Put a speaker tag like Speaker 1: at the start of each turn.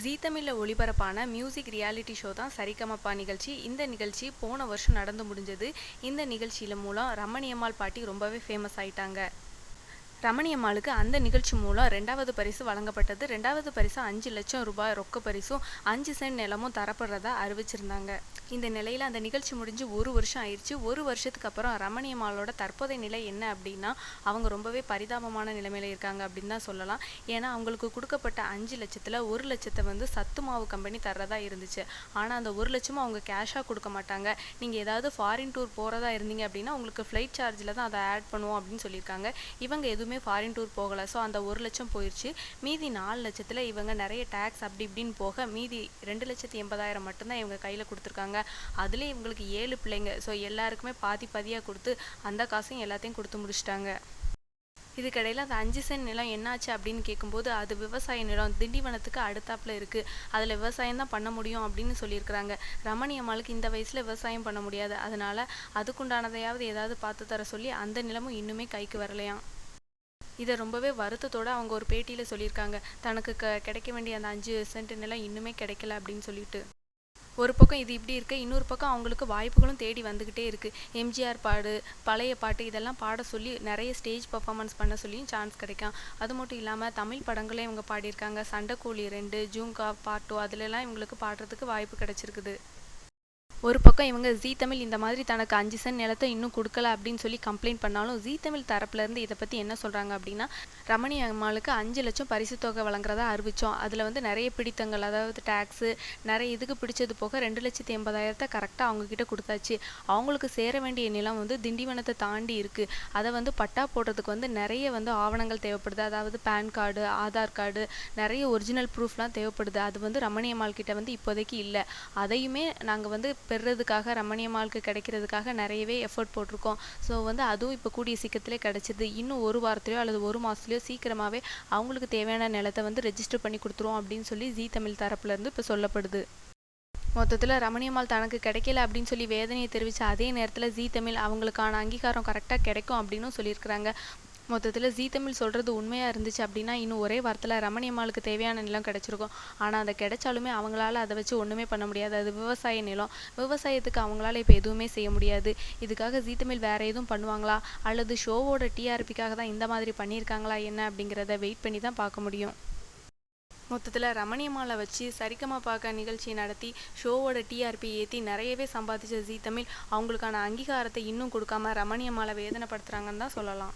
Speaker 1: ஜீ தமிழில் ஒளிபரப்பான music reality show தான் சரிகமப்பா நிகழ்ச்சி. இந்த நிகழ்ச்சி போன வருஷம் நடந்து முடிஞ்சது. இந்த நிகழ்ச்சியில் மூலம் ரமணியம்மாள் பாட்டி ரொம்பவே ஃபேமஸ் ஆயிட்டாங்க. ரமணியம்மாளுக்கு அந்த நிகழ்ச்சி மூலம் ரெண்டாவது பரிசு வழங்கப்பட்டது. ரெண்டாவது பரிசு அஞ்சு லட்சம் ரூபாய் ரொக்க பரிசும் அஞ்சு சென்ட் நிலமும் தரப்படுறதா அறிவிச்சிருந்தாங்க. இந்த நிலையில் அந்த நிகழ்ச்சி முடிஞ்சு ஒரு வருஷம் ஆயிடுச்சு. ஒரு வருஷத்துக்கு அப்புறம் ரமணியம்மாளோட தற்போதைய நிலை என்ன அப்படின்னா அவங்க ரொம்பவே பரிதாபமான நிலைமையில் இருக்காங்க அப்படின்னு தான் சொல்லலாம். ஏன்னா அவங்களுக்கு கொடுக்கப்பட்ட அஞ்சு லட்சத்தில் ஒரு லட்சத்தை வந்து சத்து மாவு கம்பெனி தர்றதா இருந்துச்சு. ஆனால் அந்த ஒரு லட்சமும் அவங்க கேஷாக கொடுக்க மாட்டாங்க. நீங்கள் ஏதாவது ஃபாரின் டூர் போகிறதா இருந்தீங்க அப்படின்னா உங்களுக்கு ஃப்ளைட் சார்ஜில் தான் அதை ஆட் பண்ணுவோம் அப்படின்னு சொல்லியிருக்காங்க. இவங்க எதுவுமே ஃபாரின் டூர் போகலை. ஸோ அந்த ஒரு லட்சம் போயிடுச்சு மீதி நாலு லட்சத்தில் இவங்க நிறைய டேக்ஸ் அப்படி இப்படின்னு போக மீதி ரெண்டு லட்சத்தி எண்பதாயிரம் மட்டும்தான் இவங்க கையில் கொடுத்துருக்காங்க. அதுலேயும் இவங்களுக்கு ஏழு பிள்ளைங்க. ஸோ எல்லாருக்குமே பாதி பாதியாக கொடுத்து அந்த காசையும் எல்லாத்தையும் கொடுத்து முடிச்சிட்டாங்க. இதுக்கிடையில் அந்த அஞ்சு சென்ட் நிலம் என்னாச்சு அப்படின்னு கேட்கும்போது அது விவசாய நிலம். திண்டிவனத்துக்கு அடுத்தாப்புல இருக்குது அதில் விவசாயம் தான் பண்ண முடியும் அப்படின்னு சொல்லியிருக்கிறாங்க. ரமணி அம்மாளுக்கு இந்த வயசில் விவசாயம் பண்ண முடியாது. அதனால அதுக்குண்டானதையாவது ஏதாவது பார்த்து தர சொல்லி அந்த நிலமும் இன்னுமே கைக்கு வரலையாம். இதை ரொம்பவே வருத்தத்தோட அவங்க ஒரு பேட்டியில் சொல்லியிருக்காங்க. தனக்கு க கிடைக்க வேண்டிய அந்த அஞ்சு சென்ட் இன்னுமே கிடைக்கல அப்படின்னு சொல்லிட்டு. ஒரு பக்கம் இது இப்படி இருக்க இன்னொரு பக்கம் அவங்களுக்கு வாய்ப்புகளும் தேடி வந்துக்கிட்டே இருக்குது எம்ஜிஆர் பாடு பழைய பாட்டு இதெல்லாம் பாட சொல்லி நிறைய ஸ்டேஜ் பர்ஃபார்மன்ஸ் பண்ண சொல்லியும் சான்ஸ் கிடைக்கும். அது மட்டும் இல்லாமல் தமிழ் படங்களே இவங்க பாடியிருக்காங்க. சண்டைக்கூலி ரெண்டு ஜூங்கா பாட்டோ அதுலலாம் இவங்களுக்கு பாடுறதுக்கு வாய்ப்பு கிடைச்சிருக்குது. ஒரு பக்கம் இவங்க ஜீ தமிழ் இந்த மாதிரி தனக்கு அஞ்சு சென்ட் நிலத்தை இன்னும் கொடுக்கல அப்படின்னு சொல்லி கம்ப்ளைண்ட் பண்ணாலும் ஜீ தமிழ் தரப்புலேருந்து இதை பற்றி என்ன சொல்கிறாங்க அப்படின்னா ரமணி அம்மாளுக்கு அஞ்சு லட்சம் பரிசு தொகை வழங்குறதா அறிவித்தோம் அதில் வந்து நிறைய பிடித்தங்கள் அதாவது டேக்ஸு நிறைய இதுக்கு பிடிச்சது போக ரெண்டு லட்சத்தி எண்பதாயிரத்தை கரெக்டாக அவங்கக்கிட்ட கொடுத்தாச்சு. அவங்களுக்கு சேர வேண்டிய நிலம் வந்து திண்டிவனத்தை தாண்டி இருக்குது அதை வந்து பட்டா போடுறதுக்கு வந்து நிறைய வந்து ஆவணங்கள் தேவைப்படுது. அதாவது பேன் கார்டு ஆதார் கார்டு நிறைய ஒரிஜினல் ப்ரூஃப்லாம் தேவைப்படுது. அது வந்து ரமணி அம்மாள் கிட்ட வந்து இப்போதைக்கு இல்லை. அதையுமே நாங்கள் வந்து பெறுறதுக்காக ரமணியம்மாளுக்கு கிடைக்கிறதுக்காக நிறையவே எஃபர்ட் போட்டிருக்கோம். ஸோ வந்து அதுவும் இப்போ கூடிய சீக்கிரத்திலே கிடச்சிது. இன்னும் ஒரு வாரத்துலையோ அல்லது ஒரு மாதத்துலையோ சீக்கிரமாகவே அவங்களுக்கு தேவையான நிலத்தை வந்து ரெஜிஸ்டர் பண்ணி கொடுத்துருவோம் அப்படின்னு சொல்லி ஜீ தமிழ் தரப்புலேருந்து இப்போ சொல்லப்படுது. மொத்தத்தில் ரமணியம்மாள் தனக்கு கிடைக்கல அப்படின்னு சொல்லி வேதனையை தெரிவித்த அதே நேரத்தில் ஜீ தமிழ் அவங்களுக்கான அங்கீகாரம் கரெக்டாக கிடைக்கும் அப்படின்னும் சொல்லியிருக்கிறாங்க. மொத்தத்தில் ஜீ தமிழ் சொல்கிறது உண்மையாக இருந்துச்சு அப்படின்னா இன்னும் ஒரே வாரத்தில் ரமணி அம்மாளுக்கு தேவையான நிலம் கிடச்சிருக்கும். ஆனால் அதை கிடைச்சாலுமே அவங்களால அதை வச்சு ஒன்றுமே பண்ண முடியாது. அது விவசாய நிலம். விவசாயத்துக்கு அவங்களால இப்போ எதுவுமே செய்ய முடியாது. இதுக்காக ஜீ தமிழ் வேறு எதுவும் பண்ணுவாங்களா? அல்லது ஷோவோட டிஆர்பிக்காக தான் இந்த மாதிரி பண்ணியிருக்காங்களா? என்ன அப்படிங்கிறத வெயிட் பண்ணி தான் பார்க்க முடியும். மொத்தத்தில் ரமணியம்மாவை வச்சு சரிகமா பார்க்க நிகழ்ச்சி நடத்தி ஷோவோட டிஆர்பி ஏற்றி நிறையவே சம்பாதிச்ச ஜீ தமிழ் அவங்களுக்கான அங்கீகாரத்தை இன்னும் கொடுக்காம ரமணியம்மாவை வேதனைப்படுத்துகிறாங்கன்னு தான் சொல்லலாம்.